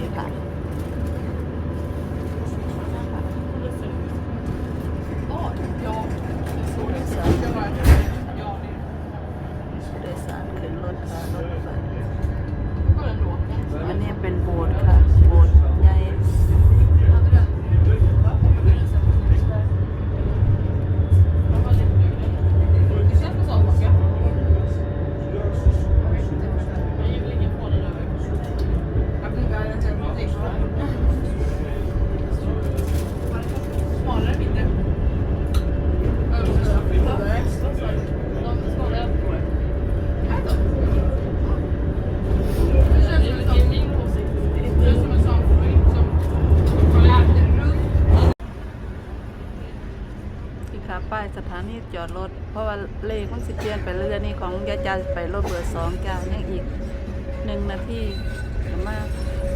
บังพอดีค่ะ Ja, ja. Det är så det ser ut. Det var- Ja, det โดยสารขึ้นรถค่ะรถไฟ var ändå. อันนี้เป็นโบสถ์ค่ะ โบสถ์ใหญ่ Hade den- Den var lite dyr. Det känns som Saltbacka. Jag vet inte. Jag gillar ingen på den över. Jag blir värre än en dish. Smalare, mindre? Översta. De smalare på det. Här då? Det känns som en sån... min åsikt. Det är som en sån som... Som runt ที่ขาป้ายสถานีจ อดรถ เพราะว่าเลขมันสิเปลี่ยนไปเรื่อยนี่ของยาจาไปรถเบอร์สองจ้ายังอีกหนึ่งนาทีแต่มา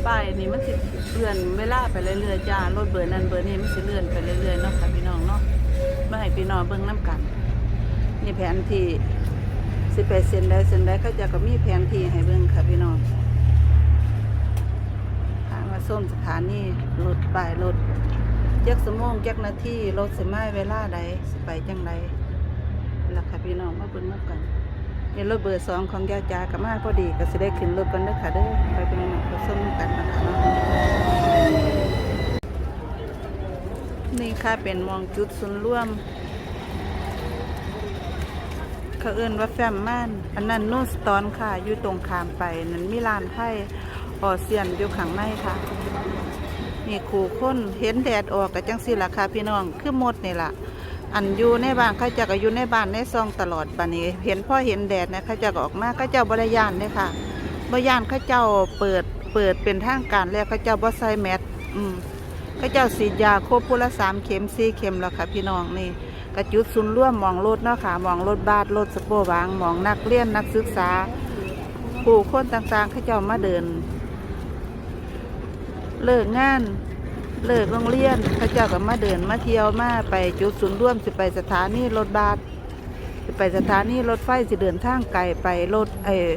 ป้ายนี่มันสิเลื่อนเวลาไปเรื่อยๆจ้ารถเบอร์นั้นเบอร์นี้มันสิเลื่อนไปเรื่อยๆเนาะค่ะพี่น้องเนาะมาให้พี่น้องเบิ่งน้กันนี่แผนที่สิไปเซ็นได้เซ็นได้เขาจะก็มีแผนที่ให้เบิ่งค่ะพี่น้องทางมาส้มสถานีรถป้ายรถจักสมองจักนาทีรถสิมาเวลาใดสิไปจังได ล่ะค่ะพี่น้องมาเบิ่งนำกันนี่รถเบอร์สองของยาจากัมาพอดีก็สิได้ขึ้นรถกันเด้อค่ะเด้อไปเป็นหนังไปส้มกันนะคะเนาะนี่ค่ะเป็นมองจุดศูนย์รวมเขาเอิ้นว่าแฟมม่าน อันนั้นนูนสตอนค่ะ อยู่ตรงขามไปนั่นมีลานไพ่ออเซียนอยู่ข้างในค่ะนี่ขู่คนเห็นแดดออกกับจังสิล่ะค่ะพี่น้องคือหมดนี่ล่ะ อันอยู่ในบ้านเขาจะก็อยู่ในบ้านในซองตลอดบัดนี้ เห็นพ่อเห็นแดดนะเขาจะก็ออกมาเขาเจ้าบริยานเลยค่ะบริยานเขาเจ้าเปิดเปิดเป็นทางการแล้วเขาเจ้าบ่ใส่แมสอืมเขาเจ้าฉีดยาครบผู้ละสามเข็มสี่เข็มแล้วค่ะ พี่น้องนี่กระจุดศูนร่วมมองรถเนาะค่ะมองรถบาสรถสปร์วางมองนักเรียนนักศึกษา ผู้คนต่างๆเขาเจ้ามาเดิน เลิกงาน เลิกโรงเรียนเขาเจ้าก็มาเดินมาเที่ยวมาไปจุดศูนย์ร่วมสิไปสถานีรถบัสสิไปสถานีรถไฟสิเดินทางไกลไปรถเออ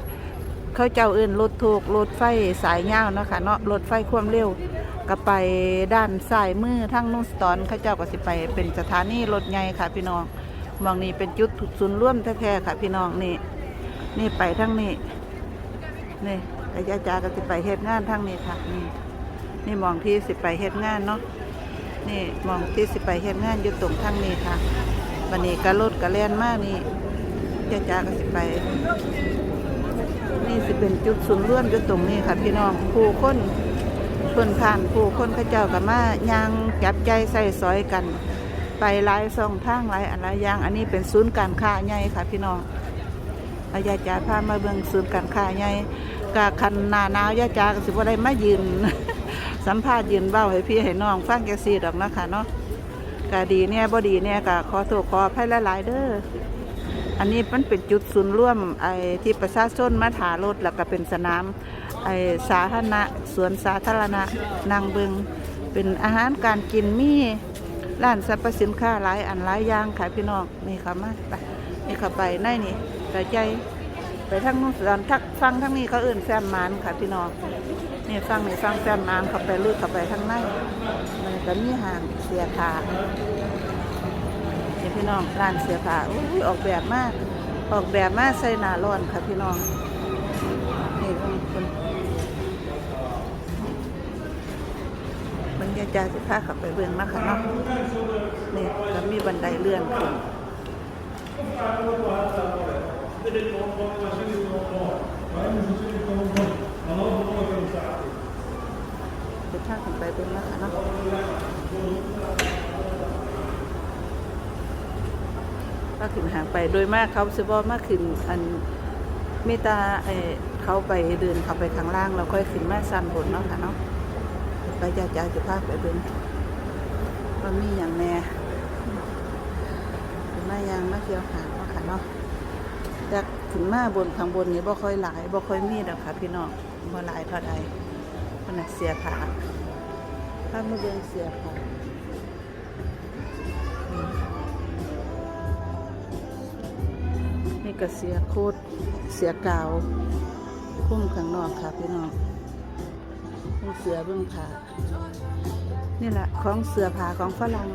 เขาเจ้าอื่นรถถูกรถไฟสายยาวเนาะค่ะเนาะรถไฟความเร็วก็ไปด้านซ้ายมือทางนุ่นสตอนเขาเจ้าก็สิไปเป็นสถานีรถใหญ่ค่ะพี่น้องมองนี้เป็นจุดศูนย์ร่วมแท้ๆค่ะพี่น้องนี่นี่ไปทางนี้นี่แต่ยาจาก็สิไปเฮ็ดงานทางนี้ค่ะนี่ นี่มองที่สิไปเฮ็ดงานเนาะนี่มองที่สิไปเฮ็ดงานอยู่ตรงทางนี้ค่ะวันนี้ก็รถก็แล่นมากนี่เจ้าจ้าก็สิไปนี่สิเป็นจุดศูนย์ร่วมอยู่ตรงนี้ค่ะ พี่น้องผู้คนเพิ่นผ่านผู้คนเขาเจ้ากับมายังจับใจใส่ซอยกัน ไปหลายซองทางหลายอะไรย่างอันนี้เป็นศูนย์การค้าใหญ่ค่ะ พี่น้องอายาจาพามาเบิ่งศูนย์การค้าใหญ่กะคันนาหนาวยาจาก็สิบ่ได้มายืน สัมภาษณ์ยืนเบ้าให้พี่ให้น้องฟังแกซีดอกนะคะเนาะกะดีเนี่ยบ่ดีเนี่ยกะขอโทษขออภัยหลายๆเด้ออันนี้มันเป็นจุดศูนย์ร่วมไอ้ที่ประชาชนมาถารถแล้วก็เป็นสนามไอ้สาธารณะสวนสาธารณะนางเบิงเป็นอาหารการกินมีร้านสรรพสินค้าหลายอันหลายอย่างขายพี่น้องนี่ค่ะมาไปนี่เข้าไปในนี่กระใจไปทางนู้นสอนทักฟังทางนี้เขาเอื่นแซมมานค่ะพี่น้อง นี่ฟังนี่ฟังแฟมน้ำเข้าไปลุยเข้าไปข้างในมันก็มีห่างเสียขาเนี่ยพี่น้องร้านเสียขาอุ้ยออกแบบมาก ออกแบบมากใส่หนาร้อนค่ะพี่น้องนี่คุณบรรยากาศสิพาขับไปเบื้องนะคะเนาะนี่ก็มีบันไดเลื่อนขึ้นเด็กๆมองมองมาช่วยว ถ้าขึ้นไปเป็นนะคะเนาะถ้าขึ้นหางไปโดยมากเขาสิบอมากขึ้นอันเมตตาเอเขาไปเดินเขาไปข้างล่างเราค่อยขึ้นมาสั้นบนเนาะค่ะเนาะไปจ่าจ่าจะพาไปเดินว่ามีอย่างแน่ขึ้นมายังมาเที่ยวหางเนาะค่ะเนาะจากขึ้นมาบนข้างบนนี้บ่ค่อยหลายบ่ค่อยมีดอกค่ะพี่น้องบ่หลายเท่าใดขนาดเสียขา ถ้ามาเดินเสียขานี่ก็เสียโคตรเสียกาวคุ้มข้างนอกค่ะพี่น้องเบิ่งเสือเบิ่งผานี่แหละของเสือผาของฝรั่ง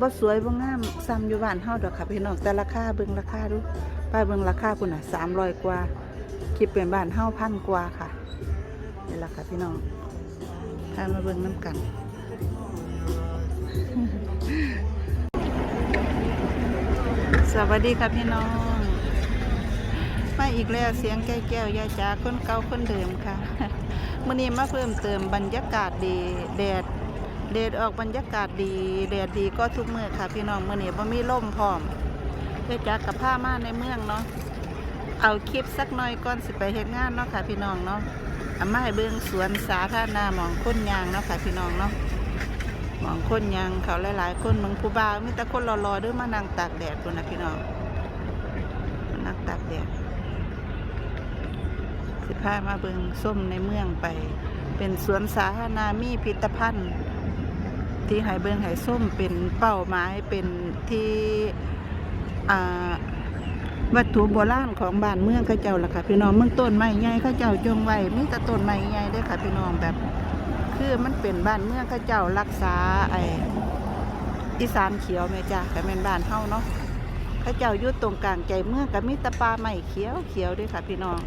บ่สวยบ่งามซ้ำอยู่บ้านเฮาดอกค่ะพี่น้องแต่ราคาเบิ่งราคาดูป้าเบิ่งราคาพุ่นน่ะ300กว่าคิดเป็นบ้านเฮาพันกว่าค่ะนี่แหละค่ะพี่น้อง พามาเบิ่งน้ำกันสวัสดีค่ะพี่น้อง มาอีกแล้วเสียงแก้วแก้วยาจ๋าคนเก่าคนเดิมค่ะมื่อนี้มาเพิ่มเติมบรรยากาศดีแดดแดดออกบรรยากาศดีแดดดีก็ทุกเมื้อค่ะ พี่น้องมื่อนี้บ่มีลมพร้อมยาจ๋ากับผ้ามาในเมืองเนาะเอาคลิปสักหน่อยก่อนสิไปเฮ็ดงานเนาะค่ะพี่น้องเนาะ อามาให้เบิ่งสวนสาธารณะมองคนยางเนาะค่ะพี่น้องเนาะมองคนยางเขาหลายๆคนมืองผู้บ่าวมีแต่คนรอๆด้อมานั่งตากแดดพุ่นนะพี่น้องมานั่งตากแดดสิพามาเบิงส้มในเมืองไป เป็นสวนสาธารณะมีพิพิธภัณฑ์ ที่ให้เบิงให้ส้มเป็นเป้าหมายเป็นที่อ่า วัตถุโบราณของบ้านเมืองข้าเจ้าล่ะค่ะพี่น้องเมืองต้นไม้ใหญ่ข้าเจ้าจงไว้มีแต่ต้นไม้ใหญ่ด้ค่ะพี่น้องแบบ คือมันเป็นบ้านเมืองข้าเจ้ารักษาไออีสานเขียวแม่จ้าก็เป็นบ้านเฮาเนาะข้าเจ้าอยู่ตรงกลางใจเมืองก็มีตะปาไม้เขียวเขียวด้วยค่ะพี่น้อง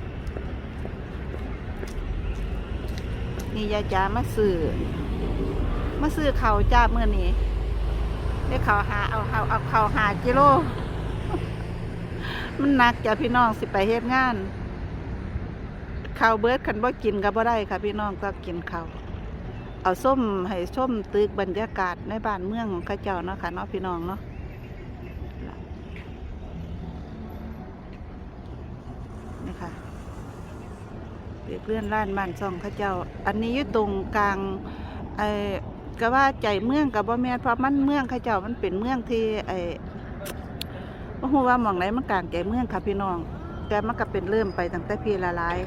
นี่ยายจ๋ามาซื้อมาซื้อเขาจ้าเมื่อนี้ได้เขาหาเอาเอาเอาเขาหากิโล มันหนักจ้ะพี่น้องสิไปเฮ็ดงานข้าวเบิดคันบ่กินก็บ่ได้ค่ะ พี่น้องก็กินข้าวเอาส้มให้ส้มตึกบรรยากาศในบ้านเมืองของข้าเจ้าเนาะค่ะเนาะพี่น้องเนาะนี่ค่ะเด็กเลื่อนล้านบ้านซ่องข้าเจ้า อันนี้อยู่ตรงกลางไอ้ก็ว่าใจเมืองกับบ่แม่นเพราะมันเมืองข้าเจ้ามันเป็นเมืองที่ไอ้ บ่ฮู้ว่าหม่องไหนมันกลางใจเมืองค่ะพี่น้อง แต่มันก็เป็นเริ่มไปตั้งแต่พี่ละลาย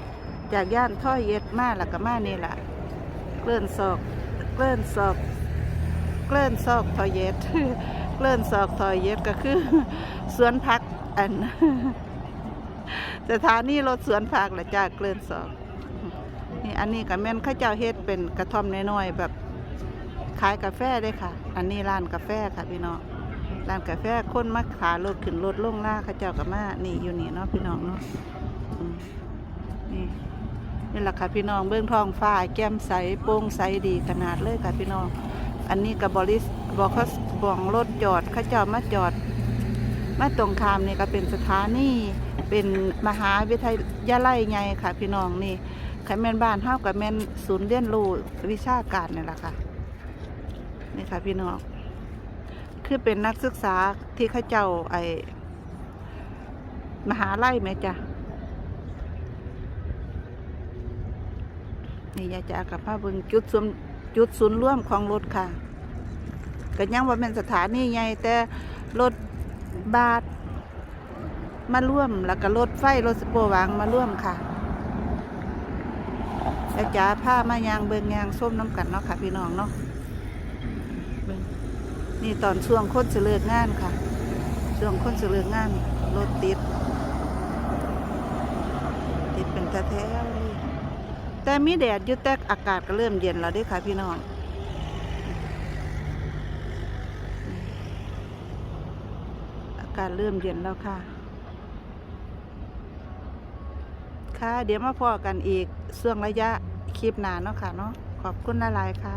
จากย่านท่อยเย็ดมาแล้วก็มานี่ล่ะเกลื่อนศอกเกลื่อนศอกเกลื่อนศอกทอยเย็ดเกลื่อนศอกทอยเย็ดก็คือสวนพักอันสถานีรถสวนผักละจ้าเกลื่อนสองนี่อันนี้กับแม่นข้าเจ้าเฮ็ดเป็นกระท่อมน้อยๆแบบขายกาแฟได้ค่ะ อันนี้ร้านกาแฟค่ะพี่น้อง ร้านกาแฟคนมาขารถขึ้นรถลงล่าเข้าเจ้ากับมานี่อยู่นี่เนาะพี่น้องเนาะนี่นี่แหละค่ะพี่น้องเบื้องทองฟ้าแก้มใสโปร่งใสดีขนาดเลยค่ะพี่น้อง อันนี้กับบริสบอกเขาบอกรถจอดเข้าเจ้ามาจอด มาตรงข้ามนี่ก็เป็นสถานีเป็นมหาวิทยาลัยไงค่ะ พี่น้องนี่ขันแมนบ้านเฮากับแมนศูนย์เรียนรู้วิชาการนี่แหละค่ะนี่ค่ะพี่น้อง คือเป็นนักศึกษาที่เขาเจ้าไอมหาไลัยไหมจ๊ะนี่ยาจ๋ากับพาเบิงจุดศูนย์จุดศูนย์ร่วมของรถค่ะก็ยังว่าเป็นสถานีใหญ่แต่รถบาทมาร่วมแล้วก็รถไฟรถสโปรวางมาร่วมค่ะแล้วจ๋าผ้ามายางเบิงยางส้มน้ำกันเนาะค่ะพี่น้องเนาะ นี่ตอนช่วงคนสิเลิกงานค่ะ ช่วงคนสิเลิกงานรถติด ติดเป็นแถวๆเลยแต่มีแดดอยู่แต่อากาศก็เริ่มเย็นแล้วด้อค่ะพี่น้องอากาศเริ่มเย็นแล้วค่ะ ค่ะ เดี๋ยวมาพอกันอีกช่วงระยะคลิปหนาเนาะค่ะเนาะ ขอบคุณหลายๆค่ะ